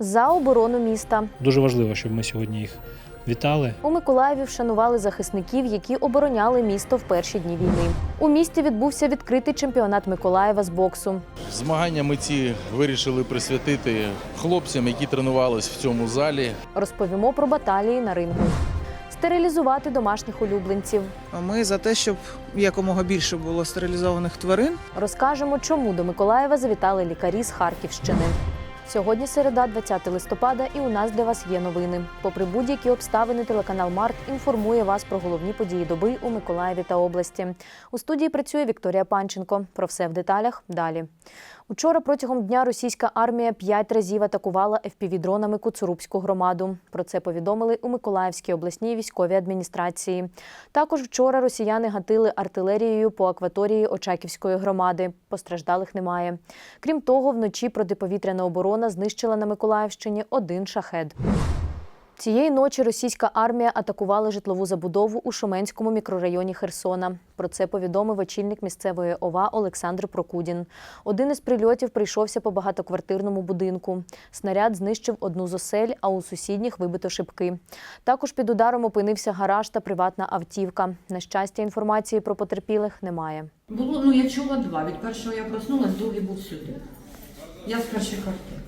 за оборону міста. Дуже важливо, щоб ми сьогодні їх вітали. У Миколаєві вшанували захисників, які обороняли місто в перші дні війни. У місті відбувся відкритий чемпіонат Миколаєва з боксу. Змагання ми ці вирішили присвятити хлопцям, які тренувались в цьому залі. Розповімо про баталії на рингу. Стерилізувати домашніх улюбленців. А Ми за те, щоб якомога більше було стерилізованих тварин. Розкажемо, чому до Миколаєва завітали лікарі з Харківщини. Сьогодні середа, 20 листопада, і у нас для вас є новини. Попри будь-які обставини, телеканал Март інформує вас про головні події доби у Миколаєві та області. У студії працює Вікторія Панченко. Про все в деталях далі. Учора протягом дня російська армія п'ять разів атакувала FPV-дронами Куцурубську громаду. Про це повідомили у Миколаївській обласній військовій адміністрації. Також вчора росіяни гатили артилерією по акваторії Очаківської громади. Постраждалих немає. Крім того, вночі протиповітряна оборона знищила на Миколаївщині один шахед. Цієї ночі російська армія атакувала житлову забудову у Шуменському мікрорайоні Херсона. Про це повідомив очільник місцевої ОВА Олександр Прокудін. Один із прильотів прийшовся по багатоквартирному будинку. Снаряд знищив одну з осель, а у сусідніх вибито шибки. Також під ударом опинився гараж та приватна автівка. На щастя, інформації про потерпілих немає. Було, ну я чула два. Від першого я проснулась, другий був сюди. Я з перших квартир.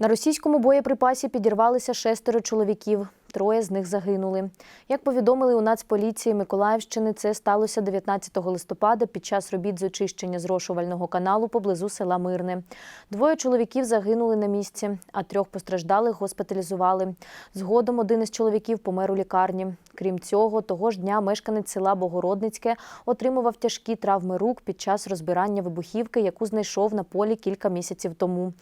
На російському боєприпасі підірвалися шестеро чоловіків. Троє з них загинули. Як повідомили у Нацполіції Миколаївщини, це сталося 19 листопада під час робіт з очищення зрошувального каналу поблизу села Мирне. Двоє чоловіків загинули на місці, а трьох постраждалих госпіталізували. Згодом один із чоловіків помер у лікарні. Крім цього, того ж дня мешканець села Богородницьке отримував тяжкі травми рук під час розбирання вибухівки, яку знайшов на полі кілька місяців тому.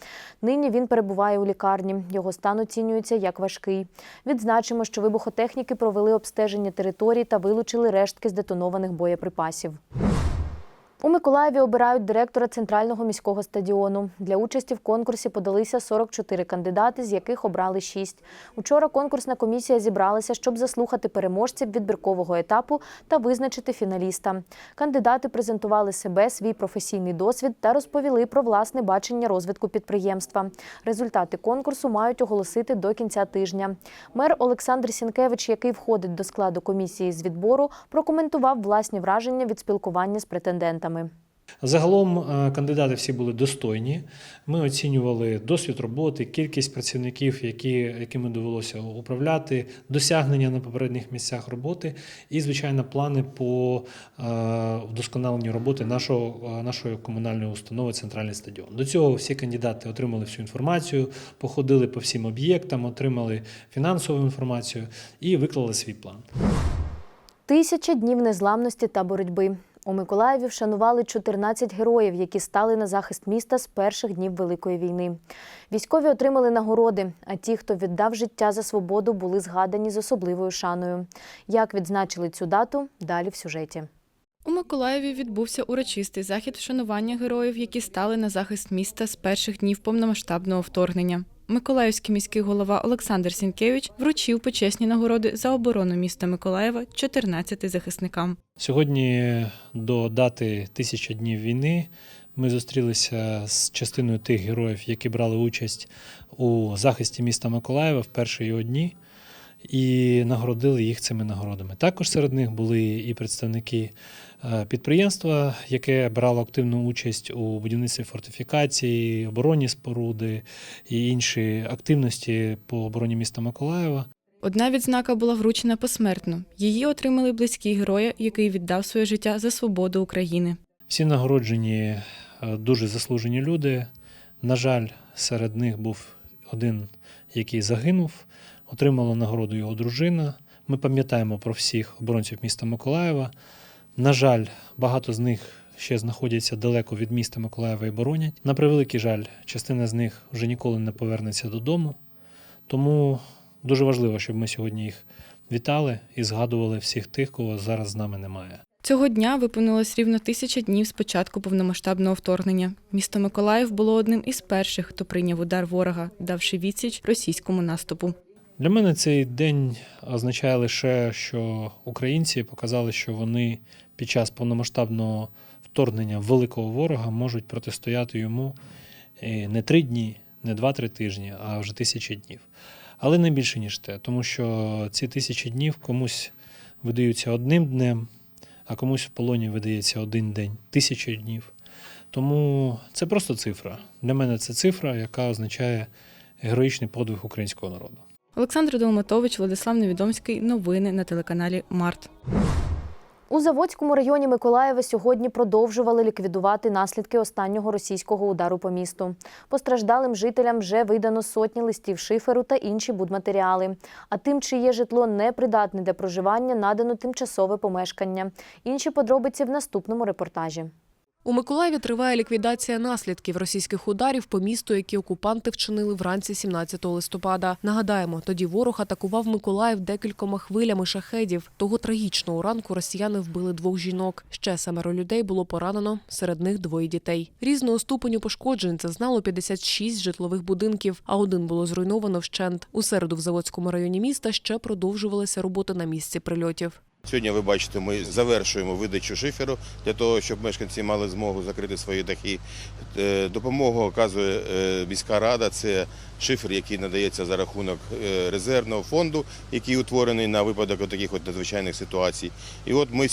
Нині він перебуває у лікарні. Його стан оцінюється як важкий. Відзначимо, що вибухотехніки провели обстеження території та вилучили рештки здетонованих боєприпасів. У Миколаєві обирають директора центрального міського стадіону. Для участі в конкурсі подалися 44 кандидати, з яких обрали 6. Учора конкурсна комісія зібралася, щоб заслухати переможців відбіркового етапу та визначити фіналіста. Кандидати презентували себе, свій професійний досвід та розповіли про власне бачення розвитку підприємства. Результати конкурсу мають оголосити до кінця тижня. Мер Олександр Сінкевич, який входить до складу комісії з відбору, прокоментував власні враження від спілкування з претендентами. Загалом е, кандидати всі були достойні. Ми оцінювали досвід роботи, кількість працівників, які, якими довелося управляти, досягнення на попередніх місцях роботи і, звичайно, плани по е, вдосконаленню роботи нашого, е, нашої комунальної установи Центральний стадіон. До цього всі кандидати отримали всю інформацію, походили по всім об'єктам, отримали фінансову інформацію і виклали свій план. Тисяча днів незламності та боротьби. У Миколаєві вшанували 14 героїв, які стали на захист міста з перших днів Великої війни. Військові отримали нагороди, а ті, хто віддав життя за свободу, були згадані з особливою шаною. Як відзначили цю дату, далі в сюжеті. У Миколаєві відбувся урочистий захід вшанування героїв, які стали на захист міста з перших днів повномасштабного вторгнення. Миколаївський міський голова Олександр Сінкевич вручив почесні нагороди за оборону міста Миколаєва 14 захисникам. Сьогодні до дати тисяча днів війни ми зустрілися з частиною тих героїв, які брали участь у захисті міста Миколаєва в перші його дні, і нагородили їх цими нагородами. Також серед них були і представники е, підприємства, яке брало активну участь у будівництві фортифікації, оборонні споруди і інші активності по обороні міста Миколаєва. Одна відзнака була вручена посмертно. Її отримали близькі героя, який віддав своє життя за свободу України. Всі нагороджені е, дуже заслужені люди. На жаль, серед них був один, який загинув. Отримала нагороду його дружина. Ми пам'ятаємо про всіх оборонців міста Миколаєва. На жаль, багато з них ще знаходяться далеко від міста Миколаєва і боронять. На превеликий жаль, частина з них вже ніколи не повернеться додому. Тому дуже важливо, щоб ми сьогодні їх вітали і згадували всіх тих, кого зараз з нами немає. Цього дня виповнилось рівно тисяча днів з початку повномасштабного вторгнення. Місто Миколаїв було одним із перших, хто прийняв удар ворога, давши відсіч російському наступу. Для мене цей день означає лише, що українці показали, що вони під час повномасштабного вторгнення великого ворога можуть протистояти йому е, не три дні, не 2-3 тижні, а вже тисячі днів. Але не більше, ніж те, тому що ці тисячі днів комусь видаються одним днем, а комусь в полоні видається один день, тисячі днів. Тому це просто цифра. Для мене це цифра, яка означає героїчний подвиг українського народу. Олександр Долматович, Владислав Невідомський. Новини на телеканалі Март. У Заводському районі Миколаєва сьогодні продовжували ліквідувати наслідки останнього російського удару по місту. Постраждалим жителям вже видано сотні листів шиферу та інші будматеріали. А тим, чиє житло непридатне для проживання, надано тимчасове помешкання. Інші подробиці в наступному репортажі. У Миколаєві триває ліквідація наслідків російських ударів по місту, які окупанти вчинили вранці 17 листопада. Нагадаємо, тоді ворог атакував Миколаїв декількома хвилями шахедів. Того трагічного ранку росіяни вбили двох жінок. Ще семеро людей було поранено, серед них двоє дітей. Різного ступеню пошкоджень це знало 56 житлових будинків, а один було зруйновано вщент. У середу в Заводському районі міста ще продовжувалися роботи на місці прильотів. Сьогодні ви бачите, ми завершуємо видачу шиферу для того, щоб мешканці мали змогу закрити свої дахи. Е, Допомогу оказує е, міська рада. Це шифер, який надається за рахунок е, резервного фонду, який утворений на випадок таких от надзвичайних ситуацій. І от ми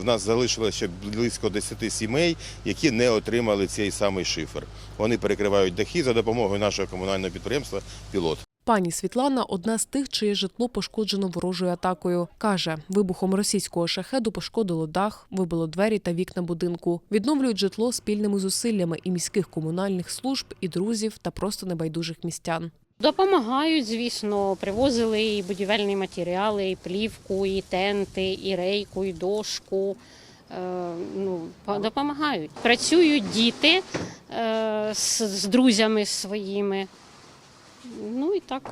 в нас залишилося ще близько 10 сімей, які не отримали цей самий шифер. Вони перекривають дахи за допомогою нашого комунального підприємства Пілот. Пані Світлана одна з тих, чиє житло пошкоджено ворожою атакою. Каже, вибухом російського шахеду пошкодило дах, вибило двері та вікна будинку. Відновлюють житло спільними зусиллями і міських комунальних служб, і друзів та просто небайдужих містян. Допомагають, звісно, привозили і будівельні матеріали, і плівку, і тенти, і рейку, і дошку. Е, Ну, допомагають. Працюють діти е, з, з друзями своїми. Ну і так.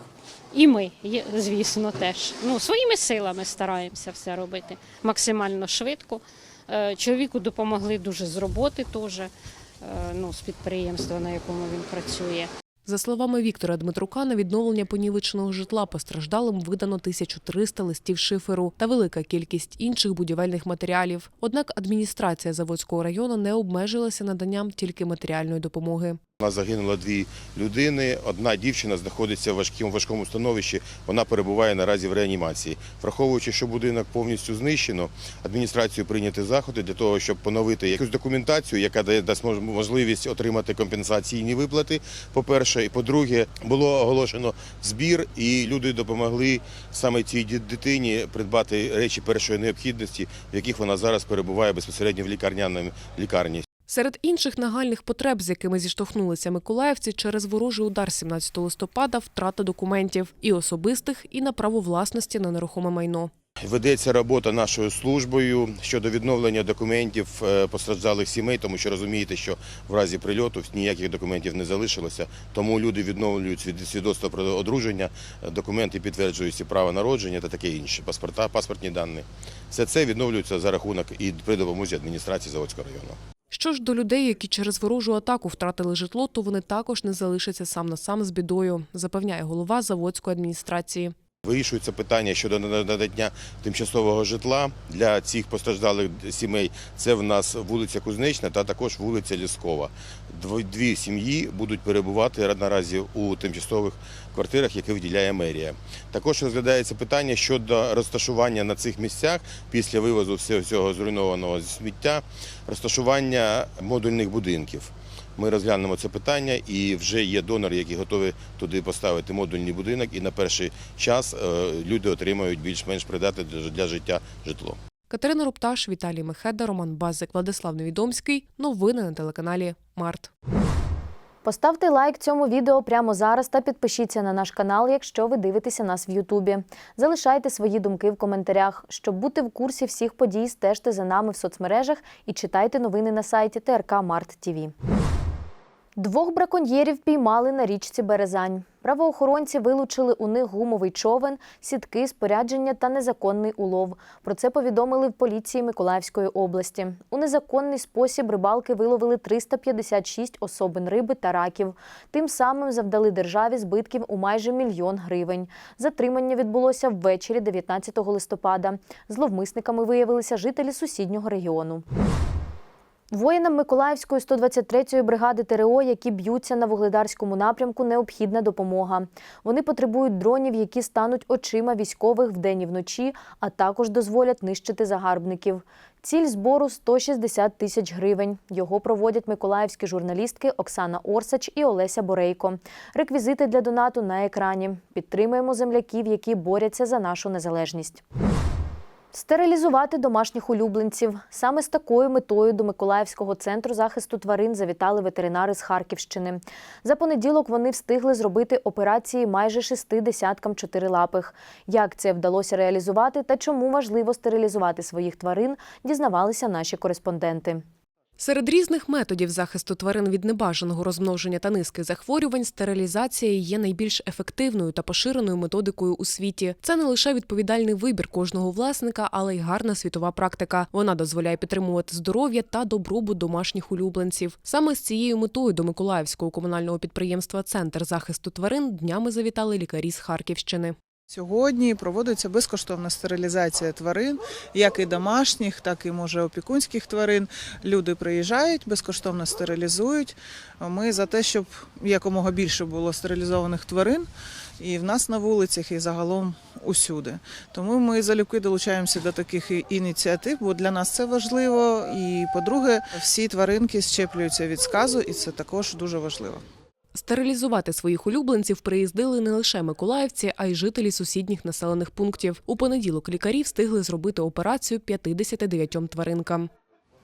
І ми, звісно, теж. Ну, своїми силами стараємося все робити максимально швидко. Е, Чоловіку допомогли дуже з роботи теж, е, ну, з підприємства, на якому він працює. За словами Віктора Дмитрука, на відновлення понівеченого житла постраждалим видано 1300 листів шиферу та велика кількість інших будівельних матеріалів. Однак адміністрація Заводського району не обмежилася наданням тільки матеріальної допомоги. У нас загинуло дві людини. Одна дівчина знаходиться в важкому важкому становищі. Вона перебуває наразі в реанімації. Враховуючи, що будинок повністю знищено, адміністрацією прийняти заходи для того, щоб поновити якусь документацію, яка дає дасть можливість отримати компенсаційні виплати. По-перше, і по-друге, було оголошено збір, і люди допомогли саме цій дитині придбати речі першої необхідності, в яких вона зараз перебуває безпосередньо в лікарняному лікарні. Серед інших нагальних потреб, з якими зіштовхнулися миколаївці через ворожий удар 17 листопада, втрата документів і особистих, і на право власності на нерухоме майно. Ведеться робота нашою службою щодо відновлення документів е, постраждалих сімей, тому що розумієте, що в разі прильоту ніяких документів не залишилося. Тому люди відновлюють свід- свідоцтво про одруження, е, документи підтверджуються право народження та таке інше, паспорта, паспортні дані. Все це відновлюється за рахунок і при допомозі адміністрації Заводського району. Що ж до людей, які через ворожу атаку втратили житло, то вони також не залишаться сам на сам з бідою, запевняє голова заводської адміністрації. Вирішується питання щодо надання тимчасового житла для цих постраждалих сімей. Це в нас вулиця Кузнечна та також вулиця Ліскова. Дві сім'ї будуть перебувати наразі у тимчасових квартирах, які виділяє мерія. Також розглядається питання щодо розташування на цих місцях після вивозу всього зруйнованого сміття, розташування модульних будинків. Ми розглянемо це питання, і вже є донори, які готові туди поставити модульний будинок. І на перший час е, люди отримають більш-менш придатне для- для життя житло. Катерина Рупташ, Віталій Мехеда, Роман Базик, Владислав Невідомський. Новини на телеканалі Март. Поставте лайк цьому відео прямо зараз та підпишіться на наш канал, якщо ви дивитеся нас в Ютубі. Залишайте свої думки в коментарях. Щоб бути в курсі всіх подій, стежте за нами в соцмережах і читайте новини на сайті ТРК Март ТІВІ. Двох браконьєрів піймали на річці Березань. Правоохоронці вилучили у них гумовий човен, сітки, спорядження та незаконний улов. Про це повідомили в поліції Миколаївської області. У незаконний спосіб рибалки виловили 356 особин риби та раків. Тим самим завдали державі збитків у майже мільйон гривень. Затримання відбулося ввечері 19 листопада. Зловмисниками виявилися жителі сусіднього регіону. Воїнам Миколаївської 123-ї бригади ТРО, які б'ються на вугледарському напрямку, необхідна допомога. Вони потребують дронів, які стануть очима військових вдень і вночі, а також дозволять нищити загарбників. Ціль збору 160 тисяч гривень. Його проводять миколаївські журналістки Оксана Орсач і Олеся Борейко. Реквізити для донату на екрані. Підтримуємо земляків, які борються за нашу незалежність. Стерилізувати домашніх улюбленців. Саме з такою метою до Миколаївського центру захисту тварин завітали ветеринари з Харківщини. За понеділок вони встигли зробити операції майже шести десяткам чотирилапих. Як це вдалося реалізувати та чому важливо стерилізувати своїх тварин, дізнавалися наші кореспонденти. Серед різних методів захисту тварин від небажаного розмноження та низки захворювань стерилізація є найбільш ефективною та поширеною методикою у світі. Це не лише відповідальний вибір кожного власника, але й гарна світова практика. Вона дозволяє підтримувати здоров'я та добробут домашніх улюбленців. Саме з цією метою до Миколаївського комунального підприємства Центр захисту тварин днями завітали лікарі з Харківщини. Сьогодні проводиться безкоштовна стерилізація тварин, як і домашніх, так і може опікунських тварин. Люди приїжджають, безкоштовно стерилізують. Ми за те, щоб якомога більше було стерилізованих тварин. І в нас на вулицях, і загалом усюди. Тому ми залюбки долучаємося до таких ініціатив, бо для нас це важливо. І, по-друге, всі тваринки щеплюються від сказу, і це також дуже важливо. Стерилізувати своїх улюбленців приїздили не лише миколаївці, а й жителі сусідніх населених пунктів. У понеділок лікарі встигли зробити операцію 59 тваринкам.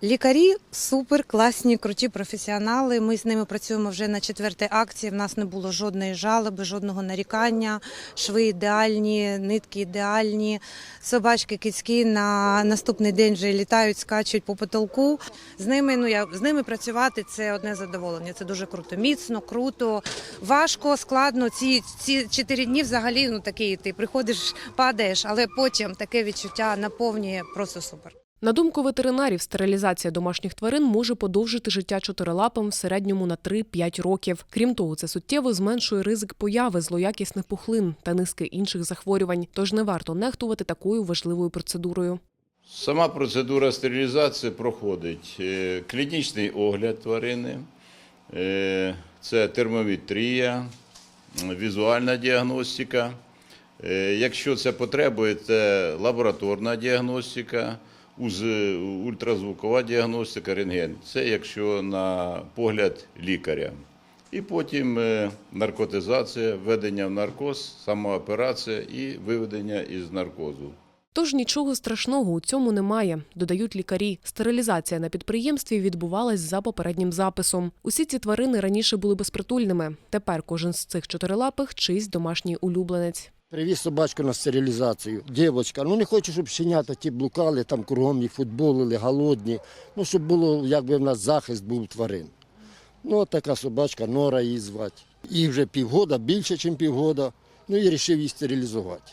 Лікарі супер класні, круті професіонали. Ми з ними працюємо вже на четвертій акції. В нас не було жодної жалоби, жодного нарікання. Шви ідеальні, нитки ідеальні. Собачки кицькі на наступний день вже літають, скачуть по потолку. З ними ну я з ними працювати це одне задоволення. Це дуже круто. Міцно, круто, важко, складно. Ці ці чотири дні взагалі ну такі. Ти приходиш, падаєш, але потім таке відчуття наповнює просто супер. На думку ветеринарів, стерилізація домашніх тварин може подовжити життя чотирилапам в середньому на 3-5 років. Крім того, це суттєво зменшує ризик появи злоякісних пухлин та низки інших захворювань. Тож не варто нехтувати такою важливою процедурою. Сама процедура стерилізації проходить е, клінічний огляд тварини, е, це термометрія, м, візуальна діагностика. Е, Якщо це потребує, це лабораторна діагностика, уз- ультразвукова діагностика, рентген. Це якщо на погляд лікаря. І потім е, наркотизація, введення в наркоз, сама операція і виведення із наркозу. Тож нічого страшного у цьому немає, додають лікарі. Стерилізація на підприємстві відбувалась за попереднім записом. Усі ці тварини раніше були безпритульними. Тепер кожен з цих чотирилапих чийсь домашній улюбленець. Привіз собачку на стерилізацію. Дівчинка, ну не хочу, щоб щенята ті блукали, там кругом їх футболили, голодні. Ну, щоб було, якби в нас захист був тварин. Ну, от така собачка, Нора її звати. Їй вже півгода, більше, ніж півгода. Ну і вирішив її стерилізувати.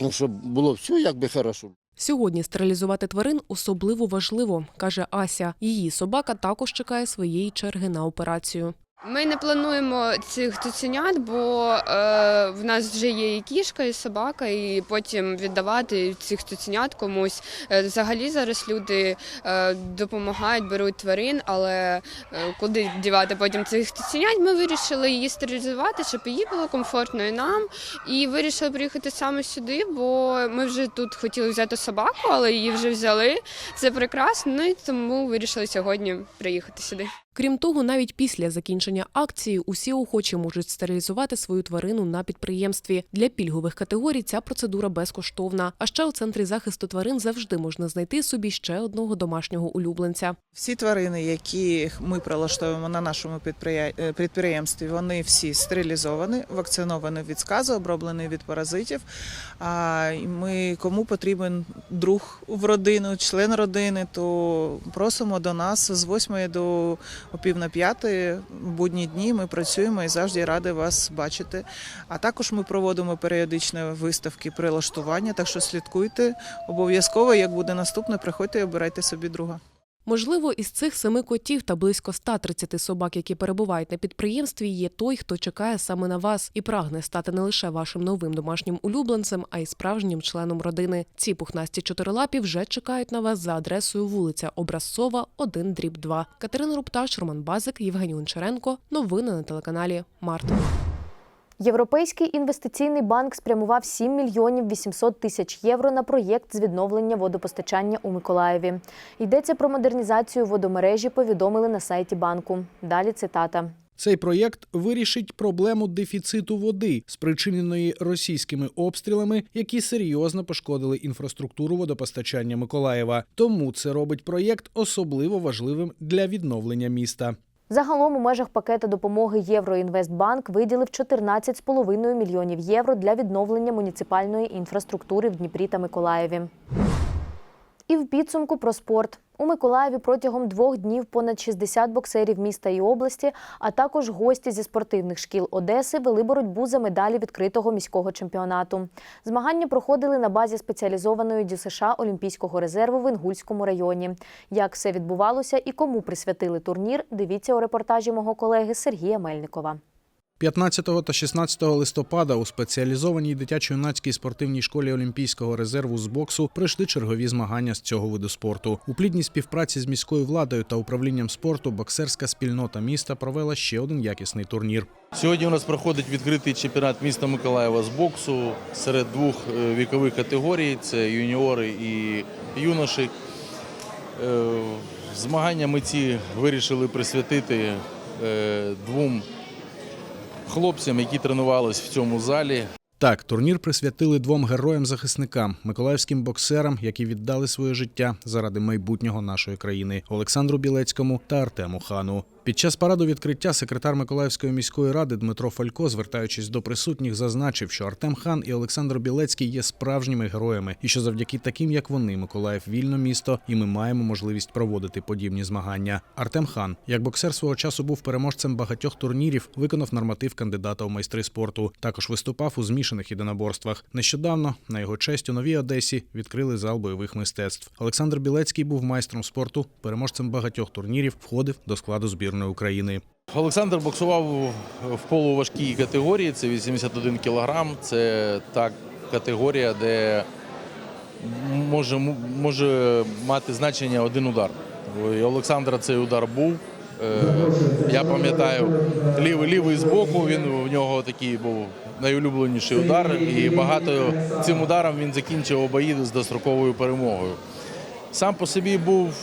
Ну, щоб було все якби хорошо. Сьогодні стерилізувати тварин особливо важливо, каже Ася. Її собака також чекає своєї черги на операцію. Ми не плануємо цих цуценят, бо е, в нас вже є і кішка, і собака, і потім віддавати цих цуценят комусь. Е, взагалі зараз люди е, допомагають, беруть тварин, але е, куди дівати потім цих цуценят? Ми вирішили її стерилізувати, щоб їй було комфортно і нам. І вирішили приїхати саме сюди, бо ми вже тут хотіли взяти собаку, але її вже взяли. Це прекрасно. Ну і тому вирішили сьогодні приїхати сюди. Крім того, навіть після закінчення акції усі охочі можуть стерилізувати свою тварину на підприємстві. Для пільгових категорій ця процедура безкоштовна. А ще у центрі захисту тварин завжди можна знайти собі ще одного домашнього улюбленця. Всі тварини, які ми прилаштовуємо на нашому е, підприємстві, вони всі стерилізовані, вакциновані від сказу, оброблені від паразитів. А ми кому потрібен друг в родину, член родини, то просимо до нас з 8 до о пів на п'яти будні дні. Ми працюємо і завжди раді вас бачити. А також ми проводимо періодичні виставки прилаштування. Так що слідкуйте обов'язково, як буде наступне, приходьте і обирайте собі друга. Можливо, із цих семи котів та близько 130 собак, які перебувають на підприємстві, є той, хто чекає саме на вас і прагне стати не лише вашим новим домашнім улюбленцем, а й справжнім членом родини. Ці пухнасті чотирилапі вже чекають на вас за адресою вулиця Образцова, 1 дріб 2. Катерина Рупташ, Роман Базик, Євгеній Гончаренко. Новини на телеканалі Март. Європейський інвестиційний банк спрямував 7 мільйонів 800 тисяч євро на проєкт з відновлення водопостачання у Миколаєві. Йдеться про модернізацію водомережі, повідомили на сайті банку. Далі цитата. Цей проєкт вирішить проблему дефіциту води, спричиненої російськими обстрілами, які серйозно пошкодили інфраструктуру водопостачання Миколаєва. Тому це робить проєкт особливо важливим для відновлення міста. Загалом у межах пакета допомоги Євроінвестбанк виділив 14,5 мільйонів євро для відновлення муніципальної інфраструктури в Дніпрі та Миколаєві. І в підсумку про спорт. У Миколаєві протягом двох днів понад 60 боксерів міста і області, а також гості зі спортивних шкіл Одеси вели боротьбу за медалі відкритого міського чемпіонату. Змагання проходили на базі спеціалізованої ДЮСШ Олімпійського резерву в Інгульському районі. Як все відбувалося і кому присвятили турнір, дивіться у репортажі мого колеги Сергія Мельникова. 15 та 16 листопада у спеціалізованій дитячо-юнацькій спортивній школі Олімпійського резерву з боксу пройшли чергові змагання з цього виду спорту. У плідній співпраці з міською владою та управлінням спорту боксерська спільнота міста провела ще один якісний турнір. Сьогодні у нас проходить відкритий чемпіонат міста Миколаєва з боксу серед двох е, вікових категорій: це юніори і юноші. Е, Змагання ми ці вирішили присвятити е, двом хлопцям, які тренувались в цьому залі. Так, турнір присвятили двом героям-захисникам, миколаївським боксерам, які віддали своє життя заради майбутнього нашої країни Олександру Білецькому та Артему Хану. Під час параду відкриття секретар Миколаївської міської ради Дмитро Фалько, звертаючись до присутніх, зазначив, що Артем Хан і Олександр Білецький є справжніми героями, і що завдяки таким, як вони, Миколаїв вільно місто, і ми маємо можливість проводити подібні змагання. Артем Хан, як боксер свого часу був переможцем багатьох турнірів, виконав норматив кандидата у майстри спорту. Також виступав у змішаних єдиноборствах. Нещодавно на його честь у новій Одесі відкрили зал бойових мистецтв. Олександр Білецький був майстром спорту, переможцем багатьох турнірів, входив до складу збірної України. Олександр боксував в полуважкій категорії, це 81 кілограм. Це та категорія, де може, може мати значення один удар. У Олександра цей удар був. Е, Я пам'ятаю, лівий лівий з боку, він у нього такий був найулюбленіший удар, і багато цим ударом він закінчив бої з достроковою перемогою. Сам по собі був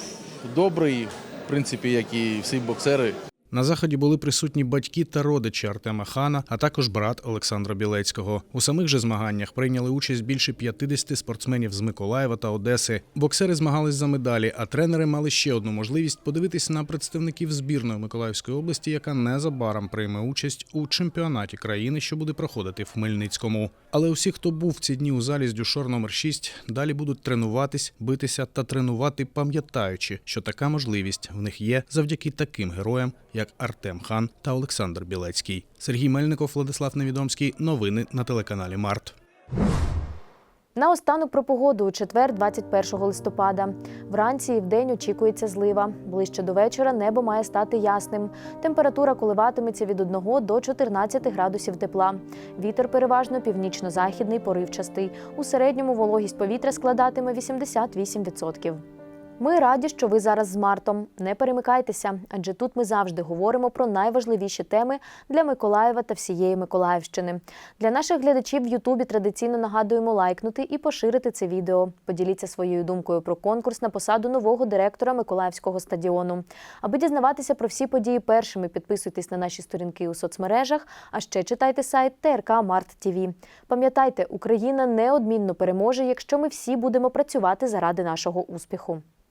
добрий, в принципі, як і всі боксери. На заході були присутні батьки та родичі Артема Хана, а також брат Олександра Білецького. У самих же змаганнях прийняли участь більше 50 спортсменів з Миколаєва та Одеси. Боксери змагались за медалі, а тренери мали ще одну можливість подивитись на представників збірної Миколаївської області, яка незабаром прийме участь у чемпіонаті країни, що буде проходити в Хмельницькому. Але усі, хто був в ці дні у залі з дюшор номер 6, далі будуть тренуватись, битися та тренувати, пам'ятаючи, що така можливість в них є завдяки таким героям, як Артем Хан та Олександр Білецький. Сергій Мельников, Владислав Невідомський. Новини на телеканалі Март. Наостанок про погоду у четвер, 21 листопада. Вранці і вдень очікується злива. Ближче до вечора небо має стати ясним. Температура коливатиметься від 1 до 14 градусів тепла. Вітер переважно північно-західний, поривчастий. У середньому вологість повітря складатиме 88%. Ми раді, що ви зараз з Мартом. Не перемикайтеся, адже тут ми завжди говоримо про найважливіші теми для Миколаєва та всієї Миколаївщини. Для наших глядачів в Ютубі традиційно нагадуємо лайкнути і поширити це відео. Поділіться своєю думкою про конкурс на посаду нового директора Миколаївського стадіону. Аби дізнаватися про всі події першими, підписуйтесь на наші сторінки у соцмережах, а ще читайте сайт ТРК Март ТІВІ. Пам'ятайте, Україна неодмінно переможе, якщо ми всі будемо працювати заради нашого успіху.